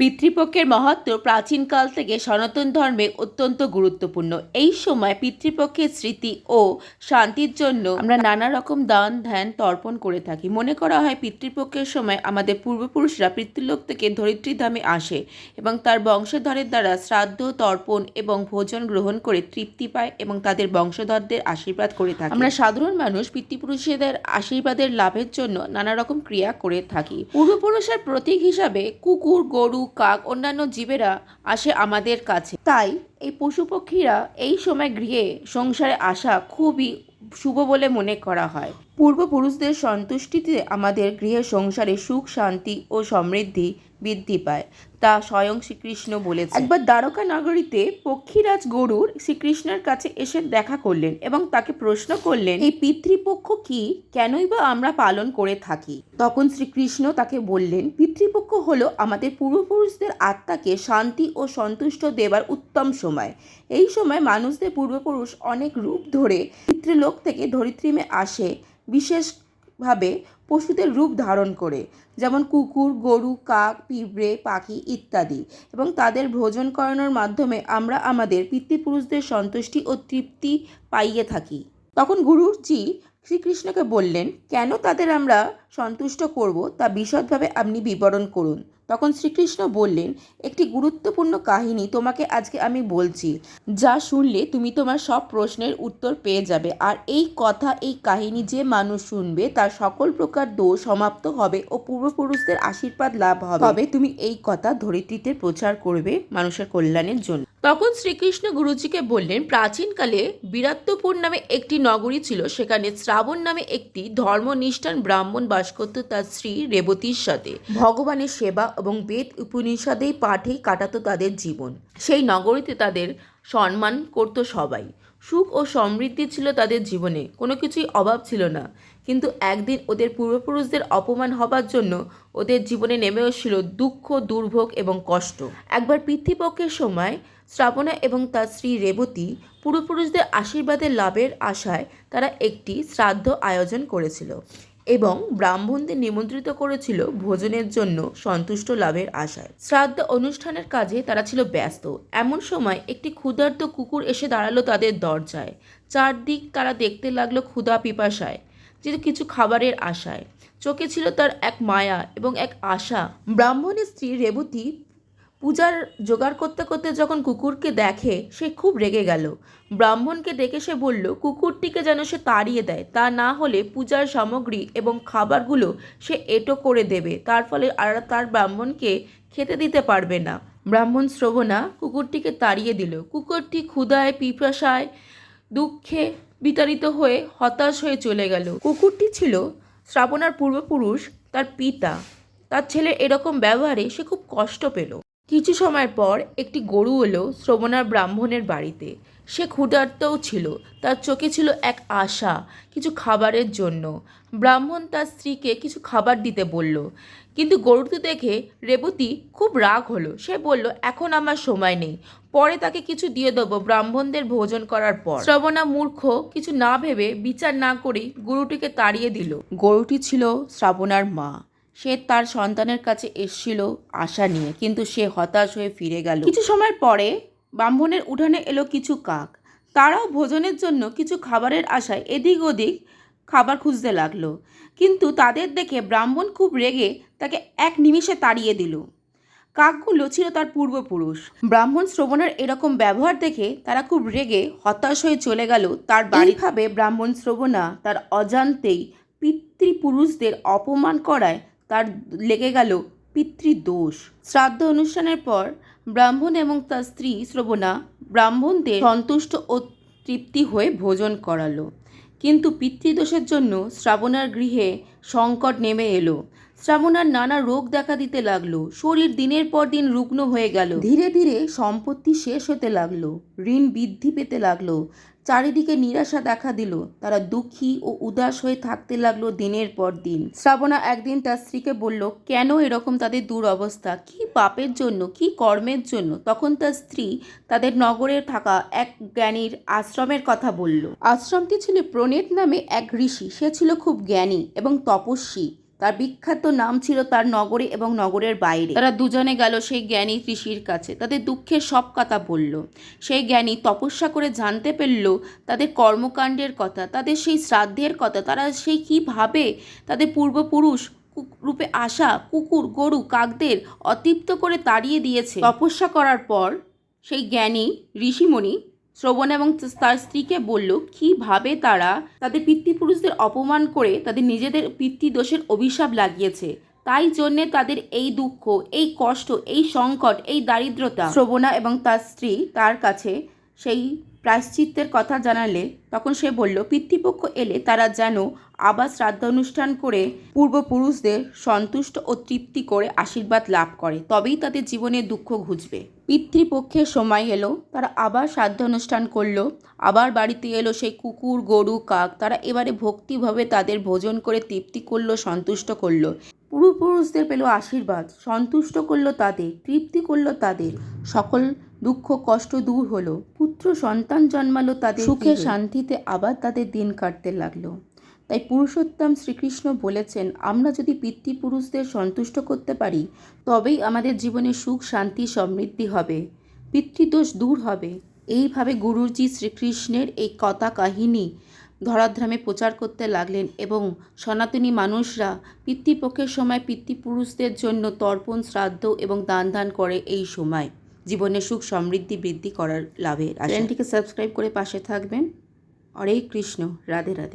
পিতৃপক্ষের মহত্ব প্রাচীনকাল থেকে সনাতন ধর্মে অত্যন্ত গুরুত্বপূর্ণ। এই সময় পিতৃপক্ষের স্মৃতি ও শান্তির জন্য আমরা নানা রকম দান, ধ্যান, তর্পণ করে থাকি। মনে করা হয় পিতৃপক্ষের সময় আমাদের পূর্বপুরুষরা পিতৃলোক থেকে ধরিত্রী ধামে আসে এবং তার বংশধরের দ্বারা শ্রাদ্ধ, তর্পণ এবং ভোজন গ্রহণ করে তৃপ্তি পায় এবং তাদের বংশধরদের আশীর্বাদ করে থাকে। আমরা সাধারণ মানুষ পিতৃপুরুষদের আশীর্বাদের লাভের জন্য নানা রকম ক্রিয়া করে থাকি। পূর্বপুরুষের প্রতীক হিসাবে কুকুর, গরু কাক অন্যান্য জীবেরা আসে আমাদের কাছে। তাই এই পশু পক্ষীরা এই সময় গৃহে সংসারে আসা খুবই শুভ বলে মনে করা হয়। পূর্বপুরুষদের সন্তুষ্টিতে আমাদের গৃহে সংসারে সুখ, শান্তি ও সমৃদ্ধি বৃদ্ধি পায়। তা স্বয়ং শ্রীকৃষ্ণ বলেছে একবার দ্বারকা নগরীতে পক্ষীরাজ গরুর শ্রীকৃষ্ণের কাছে এসে দেখা করলেন এবং তাকে প্রশ্ন করলেন, এই পিতৃপক্ষ কি? কেনই বা আমরা পালন করে থাকি? তখন শ্রীকৃষ্ণ তাকে বললেন, পিতৃপক্ষ হলো আমাদের পূর্বপুরুষদের আত্মাকে শান্তি ও সন্তুষ্ট দেবার উত্তম সময়। এই সময় মানুষদের পূর্বপুরুষ অনেক রূপ ধরে পিতৃলোক থেকে ধরিত্রীমে আসে। বিশেষভাবে পশুদের রূপ ধারণ করে, যেমন কুকুর, গরু, কাক, পিঁপড়ে, পাখি ইত্যাদি এবং তাদের ভোজন করানোর মাধ্যমে আমরা আমাদের পিতৃপুরুষদের সন্তুষ্টি ও তৃপ্তি পাইয়ে থাকি। তখন গুরুজি শ্রীকৃষ্ণকে বললেন, কেন তাদের আমরা সন্তুষ্ট করব তা বিশদভাবে আপনি বিবরণ করুন। তখন শ্রীকৃষ্ণ বললেন, একটি গুরুত্বপূর্ণ কাহিনী তোমাকে আজকে আমি বলছি। যা শুনলে তুমি তোমার সব প্রশ্নের উত্তর পেয়ে যাবে। আর এই কথা, এই কাহিনী যে মানুষ শুনবে, তার সকল প্রকার দোষ সমাপ্ত হবে ও পূর্বপুরুষদের আশীর্বাদ লাভ হবে। তুমি এই কথা ধরিত্রীতে প্রচার করবে মানুষের কল্যাণের জন্য। তখন শ্রীকৃষ্ণ গুরুজিকে বললেন, প্রাচীনকালে বিরাত্তপুর নামে একটি নগরী ছিল। সেখানে শ্রাবণ নামে একটি ধর্মনিষ্ঠান ব্রাহ্মণ বাস করত তার স্ত্রী রেবতীর সাথে। ভগবানের সেবা এবং বেদ উপনিষদেই পাঠেই কাটাতো তাদের জীবন। সেই নগরীতে তাদের সম্মান করত সবাই। সুখ ও সমৃদ্ধি ছিল তাদের জীবনে। কোনো কিছুই অভাব ছিল না। কিন্তু একদিন ওদের পূর্বপুরুষদের অপমান হবার জন্য ওদের জীবনে নেমে এসেছিল দুঃখ, দুর্ভোগ এবং কষ্ট। একবার পিতৃপক্ষের সময় শ্রাবণা এবং তার স্ত্রী রেবতী পূর্বপুরুষদের আশীর্বাদের লাভের আশায় তারা একটি শ্রাদ্ধ আয়োজন করেছিল এবং ব্রাহ্মণদের নিমন্ত্রিত করেছিল ভোজনের জন্য সন্তুষ্ট লাভের আশায়। শ্রাদ্ধ অনুষ্ঠানের কাজে তারা ছিল ব্যস্ত। এমন সময় একটি ক্ষুধার্ত কুকুর এসে দাঁড়াল তাদের দরজায়। চারদিক তারা দেখতে লাগল ক্ষুধা পিপাসায় যে কিছু খাবারের আশায়। চোখে ছিল তার এক মায়া এবং এক আশা। ব্রাহ্মণের স্ত্রী রেবতী পূজার জোগাড় করতে করতে যখন কুকুরকে দেখে, সে খুব রেগে গেল। ব্রাহ্মণকে ডেকে সে বলল, কুকুরটিকে যেন সে তাড়িয়ে দেয়, তা না হলে পূজার সামগ্রী এবং খাবারগুলো সে এটো করে দেবে। তার ফলে আর তার ব্রাহ্মণকে খেতে দিতে পারবে না। ব্রাহ্মণ শ্রবণা কুকুরটিকে তাড়িয়ে দিল। কুকুরটি ক্ষুধায়, পিপাসায়, দুঃখে বিতাড়িত হয়ে হতাশ হয়ে চলে গেল। কুকুরটি ছিল শ্রাবণার পূর্বপুরুষ, তার পিতা। তার ছেলে এরকম ব্যবহারে সে খুব কষ্ট পেল। কিছু সময় পর একটি গরু এলো শ্রবণার ব্রাহ্মণের বাড়িতে। সে ক্ষুধার্তও ছিল, তার চোখে ছিল এক আশা কিছু খাবারের জন্য। ব্রাহ্মণ তার স্ত্রীকে কিছু খাবার দিতে বলল, কিন্তু গরুটি দেখে রেবতী খুব রাগ হলো। সে বলল, এখন আমার সময় নেই, পরে তাকে কিছু দিয়ে দেবো ব্রাহ্মণদের ভোজন করার পর। শ্রবণা মূর্খ কিছু না ভেবে বিচার না করেই গরুটিকে তাড়িয়ে দিল। গরুটি ছিল শ্রাবণার মা। সে তার সন্তানের কাছে এসছিল আশা নিয়ে, কিন্তু সে হতাশ হয়ে ফিরে গেল। কিছু সময় পরে ব্রাহ্মণের উঠানে এলো কিছু কাক। তারাও ভোজনের জন্য কিছু খাবারের আশায় এদিক ওদিক খাবার খুঁজতে লাগল। কিন্তু তাদের দেখে ব্রাহ্মণ খুব রেগে তাকে এক নিমিষে তাড়িয়ে দিল। কাকগুলো ছিল তার পূর্বপুরুষ। ব্রাহ্মণ শ্রবণের এরকম ব্যবহার দেখে তারা খুব রেগে হতাশ হয়ে চলে গেল তার বাড়িভাবে ব্রাহ্মণ শ্রবণা তার অজান্তেই পিতৃপুরুষদের অপমান করায় তার লেগে গেল পিতৃদোষ। শ্রাদ্ধ অনুষ্ঠানের পর ব্রাহ্মণ এবং তার স্ত্রী শ্রবণা ব্রাহ্মণদের সন্তুষ্ট ও তৃপ্তি হয়ে ভোজন করালো। কিন্তু পিতৃদোষের জন্য শ্রাবণার গৃহে সংকট নেমে এলো। শ্রাবণার নানা রোগ দেখা দিতে লাগল। শরীর দিনের পর দিন রুগ্ন হয়ে গেল। ধীরে ধীরে সম্পত্তি শেষ হতে লাগল। ঋণ বৃদ্ধি পেতে লাগল। চারিদিকে নিরাশা দেখা দিল। তারা দুঃখী ও উদাস হয়ে থাকতে লাগল দিনের পর দিন। শ্রাবণা একদিন তার স্ত্রীকে বলল, কেন এরকম তাদের দুরবস্থা? কি পাপের জন্য? কি কর্মের জন্য? তখন তার স্ত্রী তাদের নগরে থাকা এক জ্ঞানীর আশ্রমের কথা বলল। আশ্রমটি ছিল প্রণেত নামে এক ঋষি। সে ছিল খুব জ্ঞানী এবং তপস্বী। তার বিখ্যাত নাম ছিল তার নগরে এবং নগরের বাইরে। তারা দুজনে গেল সেই জ্ঞানী ঋষির কাছে। তাদের দুঃখের সব কথা বলল। সেই জ্ঞানী তপস্যা করে জানতে পারল তাদের কর্মকাণ্ডের কথা, তাদের সেই শ্রাদ্ধের কথা, তারা সেই কীভাবে তাদের পূর্বপুরুষ রূপে আসা কুকুর, গরু, কাকদের অতৃপ্ত করে তাড়িয়ে দিয়েছে। তপস্যা করার পর সেই জ্ঞানী ঋষিমণি শ্রবণ এবং তার স্ত্রীকে বলল, কীভাবে তারা তাদের পিতৃপুরুষদের অপমান করে তাদের নিজেদের পিতৃদোষের অভিশাপ লাগিয়েছে? তাই জন্যে তাদের এই দুঃখ, এই কষ্ট, এই সংকট, এই দারিদ্রতা। শ্রবণা এবং তার স্ত্রী তার কাছে সেই প্রায়শ্চিত্তের কথা জানালে, তখন সে বলল, পিতৃপক্ষ এলে তারা যেন আবার শ্রাদ্ধ অনুষ্ঠান করে পূর্বপুরুষদের সন্তুষ্ট ও তৃপ্তি করে আশীর্বাদ লাভ করে, তবেই তাদের জীবনে দুঃখ ঘুচবে। পিতৃপক্ষের সময় এলো তারা আবার শ্রাদ্ধানুষ্ঠান করল আবার বাড়িতে এলো সেই কুকুর গরু কাক। তারা এবারে ভক্তিভাবে তাদের ভোজন করে তৃপ্তি করল সন্তুষ্ট করল। পূর্বপুরুষদের পেল আশীর্বাদ সন্তুষ্ট করল তাদের তৃপ্তি করল তাদের। সকল দুঃখ কষ্ট দূর হলো। পুত্র সন্তান জন্মালো তাদের সুখে শান্তিতে আবার তাদের দিন কাটতে লাগল। তাই পুরুষোত্তম শ্রীকৃষ্ণ বলেছেন, আমরা যদি পিতৃপুরুষদের সন্তুষ্ট করতে পারি, তবেই আমাদের জীবনে সুখ, শান্তি, সমৃদ্ধি হবে। পিতৃদোষ দূর হবে। এইভাবে গুরুজি শ্রীকৃষ্ণের এই কথা কাহিনী ধরাধামে প্রচার করতে লাগলেন এবং সনাতনী মানুষরা পিতৃপক্ষের সময় পিতৃপুরুষদের জন্য তর্পণ, শ্রাদ্ধ এবং দান দান করে এই সময়। জীবনে সুখ, সমৃদ্ধি বৃদ্ধি করার লাভের চ্যানেলটিকে সাবস্ক্রাইব করে পাশে থাকবেন। হরে কৃষ্ণ। রাধে রাধে।